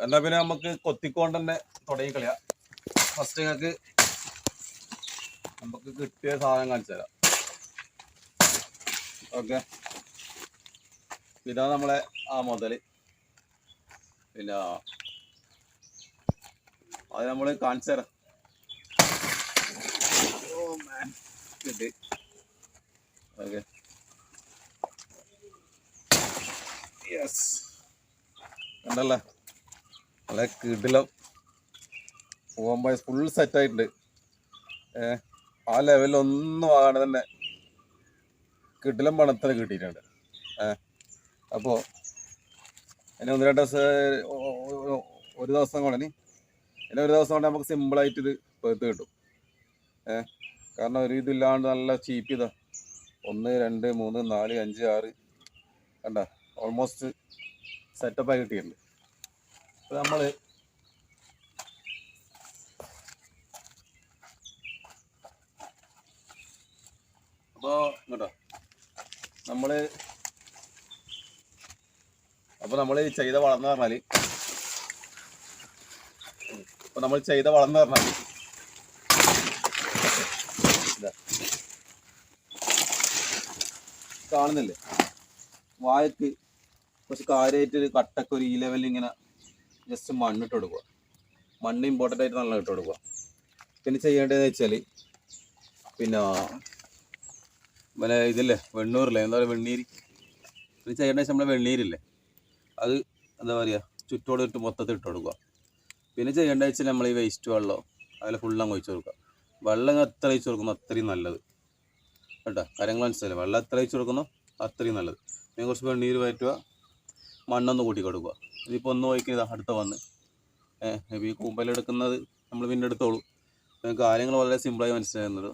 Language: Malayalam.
എന്നാ പിന്നെ നമുക്ക് കൊത്തിക്കൊണ്ട് തന്നെ തുടങ്ങി കളിയാ. ഫസ്റ്റ് ഞങ്ങൾക്ക് നമുക്ക് കിട്ടിയ സാധനം കാണിച്ചു തരാം. ഓക്കെ പിന്നെ നമ്മളെ ആ മുതൽ. പിന്നെ അത് നമ്മൾ കാണിച്ചു തരാം. കിട്ടി ഓക്കെ യെസ് കണ്ടല്ലേ? നല്ല കിടിലം. പോകുമ്പോൾ ഫുൾ സെറ്റ് ആയിട്ടുണ്ട്. ഏ ആ ലെവലിൽ ഒന്നും ആകാണ്ട് തന്നെ കിടിലം പണത്തിന് കിട്ടിയിട്ടുണ്ട്. അപ്പോൾ എന്നെ ഒന്ന് രണ്ട് ദിവസം ഒരു ദിവസം കൊണ്ട് ഇനി ഒരു ദിവസം കൊണ്ട് നമുക്ക് സിമ്പിളായിട്ട് ഇത് പേർത്ത് കിട്ടും. ഏ കാരണം ഒരു ഇതില്ലാണ്ട് നല്ല ചീപ്പ് ഇതാ. ഒന്ന് രണ്ട് മൂന്ന് നാല് അഞ്ച് ആറ് കണ്ട ഓൾമോസ്റ്റ് സെറ്റപ്പായി കിട്ടിയിട്ടുണ്ട്. നമ്മൾ അപ്പോൾ കേട്ടോ നമ്മൾ അപ്പോൾ നമ്മൾ ചെയ്ത വളം എന്ന് പറഞ്ഞാൽ അപ്പോൾ നമ്മൾ ചെയ്ത വളം എന്ന് പറഞ്ഞാൽ. കാണുന്നില്ലേ വായക്ക് കുറച്ച് കാര്യമായിട്ട് ഒരു കട്ടക്ക് ഒരു ഈ ലെവലിൽ ഇങ്ങനെ ജസ്റ്റ് മണ്ണിട്ട് കൊടുക്കുക. മണ്ണ് ഇമ്പോർട്ടന്റ് ആയിട്ട് നല്ല ഇട്ട് കൊടുക്കുക. പിന്നെ ചെയ്യേണ്ടതെന്ന് വെച്ചാൽ പിന്നെ പിന്നെ ഇതില്ലേ വെണ്ണൂറില്ലേ എന്താ പറയുക വെണ്ണീര്. പിന്നെ ചെയ്യേണ്ടത് വെച്ചാൽ നമ്മുടെ വെണ്ണീരില്ലേ അത് എന്താ പറയുക ചുറ്റോട് ഇട്ട് മൊത്തത്തിൽ ഇട്ട് കൊടുക്കുക. പിന്നെ ചെയ്യേണ്ടത് വെച്ചാൽ നമ്മൾ ഈ വേസ്റ്റ് വെള്ളം അതിൽ ഫുള്ളം ഒഴിച്ച് കൊടുക്കുക. വെള്ളം എത്ര ഒഴിച്ച് കൊടുക്കുന്നു അത്രയും നല്ലത്. കേട്ടോ? കാര്യങ്ങൾ മനസ്സിലായി വെള്ളം എത്ര ഒഴിച്ച് കൊടുക്കുന്നോ അത്രയും നല്ലത്. പിന്നെ കുറച്ച് വെണ്ണീര് വയറ്റുക മണ്ണൊന്ന് കൂട്ടി കൊടുക്കുക. ഇതിപ്പോൾ ഒന്ന് ഒഴിക്കുക അടുത്ത വന്ന് ഈ കൂമ്പലെടുക്കുന്നത് നമ്മൾ പിന്നെ എടുത്തോളൂ. കാര്യങ്ങൾ വളരെ സിമ്പിളായി മനസ്സിലാകുന്നത്.